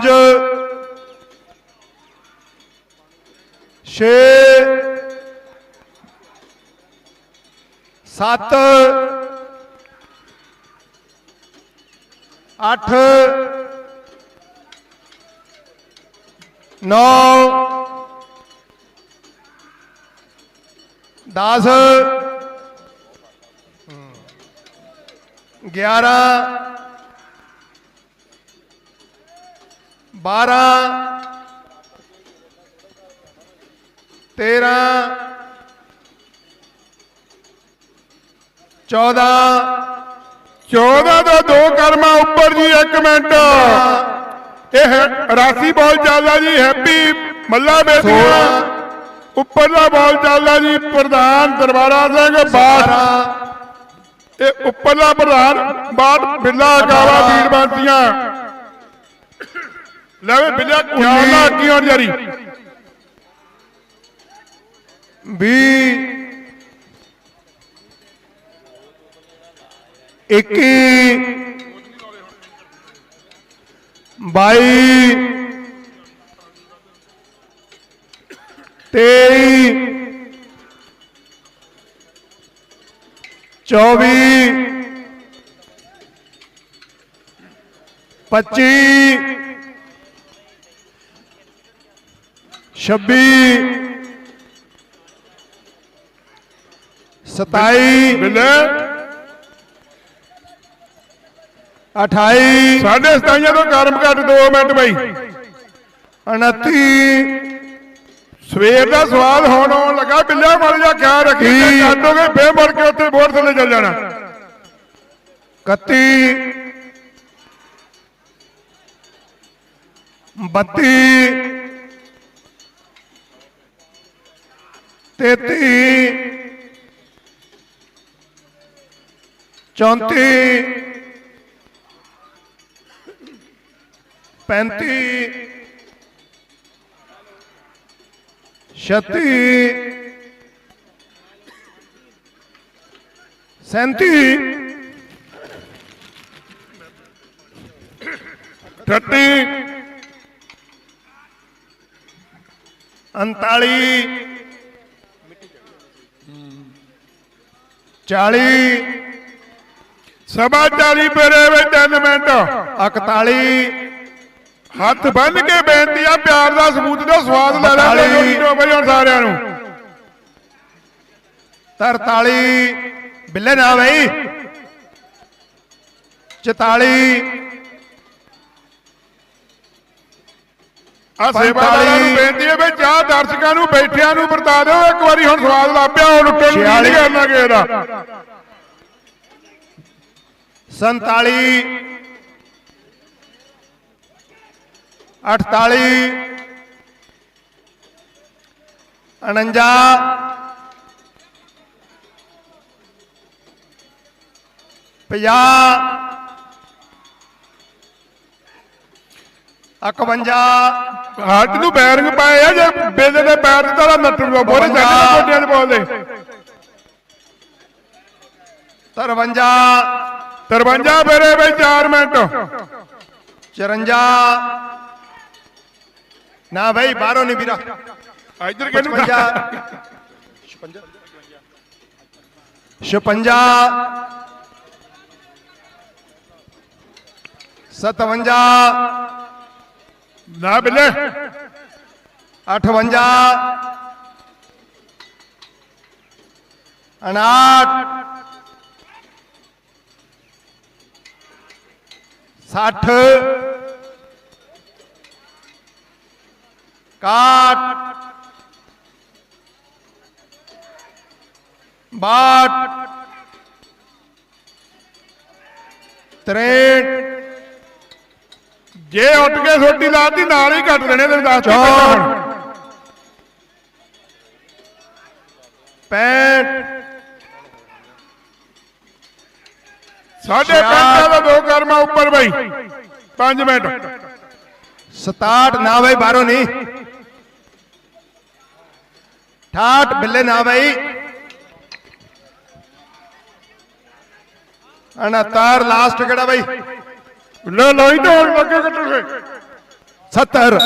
ਪੰਜ। ਛੇ। ਸੱਤ। ਅੱਠ। ਨੌ। 10 11 12 13 14 14 ਤੋਂ ਦੋ ਕਰਮਾ ਉੱਪਰ ਜੀ 1 ਮਿੰਟ। ਇਹ ਰਾਸੀ ਬਾਲ ਚੱਲਦਾ ਜੀ ਹੈਪੀ ਮੱਲਾ ਬੇਦੀਆਂ ਸੋਲਾਂ। ਉੱਪਰਲਾ ਬਾਲ ਚੱਲਦਾ ਜੀ ਪ੍ਰਧਾਨ ਦਰਬਾਰਾ ਸਿੰਘ ਬਾਠ। 18 ਇਹ ਉੱਪਰਲਾ ਪ੍ਰਧਾਨ ਬਾਠ ਬਿੱਲਾ ਗਾਵਾ ਵੀਰ ਬੰਤੀਆਂ ਲੈ ਵੇ ਬਿੱਲਾ ਖਿਆਲ ਨਾਲ ਅੱਗੇ ਆਉਣ ਜਾਰੀ 20 21 22 23 24 25 26 ਸਤਾਈ ਬਿੱਲੇ ਅਠਾਈ। ਸਾਢੇ ਸਤਾਈਆਂ ਤੋਂ ਕਰਮ ਘੱਟ 2 ਮਿੰਟ ਬਈ। ਉਨੱਤੀ ਸਵੇਰ ਦਾ ਸਵਾਦ ਹੋਣ ਆਉਣ ਲੱਗਾ ਬਿੱਲਿਆ ਮੜ ਜਾ ਖਿਆਲ ਰੱਖੀ। ਕੱਟੋਗੇ ਫੇਰ ਮੁੜ ਕੇ ਉੱਥੇ ਬੋਰ ਥੱਲੇ ਚੱਲ ਜਾਣਾ। ਇਕੱਤੀ। ਬੱਤੀ। ਤੇਤੀ। ਚੌਂਤੀ। ਪੈਂਤੀ। ਛੱਤੀ। ਸੈਂਤੀ। 38 39 40 ਸਭਾ ਚਾਲੀ ਪੇਰੇ ਵਿੱਚ 3 ਮਿੰਟ। 41 ਹੱਥ ਬੰਨ ਕੇ ਬੇਨਤੀ ਆ ਪਿਆਰ ਦਾ ਸਬੂਤ ਦਾ ਸਵਾਦ ਲੈ ਲੈ ਤੋਂ ਬਈ ਹੁਣ ਸਾਰਿਆਂ ਨੂੰ। 43 ਬਿੱਲੇ ਨਾ ਬਈ। 44 ਆ ਸੇਵਾਦਾਰਾਂ ਨੂੰ ਬੇਨਤੀ ਹੈ ਵੀ ਚਾਹ ਦਰਸ਼ਕਾਂ ਨੂੰ ਬੈਠਿਆਂ ਨੂੰ ਵਰਤਾ ਦਿਓ। ਇੱਕ ਵਾਰੀ ਹੁਣ ਸਵਾਦ ਲੱਭਿਆ ਹੁਣ ਉੱਟਣ ਨੂੰ ਨਹੀਂ। ਕਰਨਾ ਕਿਸੇ ਦਾ। 47 48 49 50 51 ਹੱਥ ਨੂੰ ਬੈਰਿੰਗ ਪਾਏ ਆ ਜੇ ਬੇਲੇ ਦੇ ਪੈਰ ਤੇ ਤਾਂ ਨੱਟੂਗਾ ਬੋਰੇ ਬਵੰਜਾ। ਗੋਡਿਆਂ 'ਚ ਬੋਲਦੇ 53 53 ਫੇਰੇ ਬਈ 4 ਮਿੰਟ। 54 ਨਾ ਭਾਈ ਬਾਹਰੋਂ ਨਹੀਂ ਵੀਰਾ। ਇੱਧਰ ਕਿਹਨੂੰ 55 56 57 ਨਾ ਬਿੱਲੇ 58 59 60 61 ਬਾਟ 63 ਜੇ ਉੱਠ ਕੇ ਛੋਟੀ ਲਾਤੀ ਨਾਲ ਹੀ ਕੱਟ ਦੇਣੇ ਤੈਨੂੰ ਦੱਸ ਹੁਣ। 65 ਸਾਢੇ ਪੰਜ ਦਾ ਦੋ ਕਰਮਾ ਉੱਪਰ ਬਈ। 5 ਮਿੰਟ। 67 ਨਾ ਭਾਈ ਬਾਹਰੋਂ ਨਹੀਂ। 68 ਬਿੱਲੇ ਨਾ ਭਾਈ 69 ਲਾਸਟ ਕਿਹੜਾ ਭਾਈ ਲੈ ਲੋਈ ਤਾਂ ਹੁਣ ਲੱਗੇ ਕੱਟਣਗੇ 70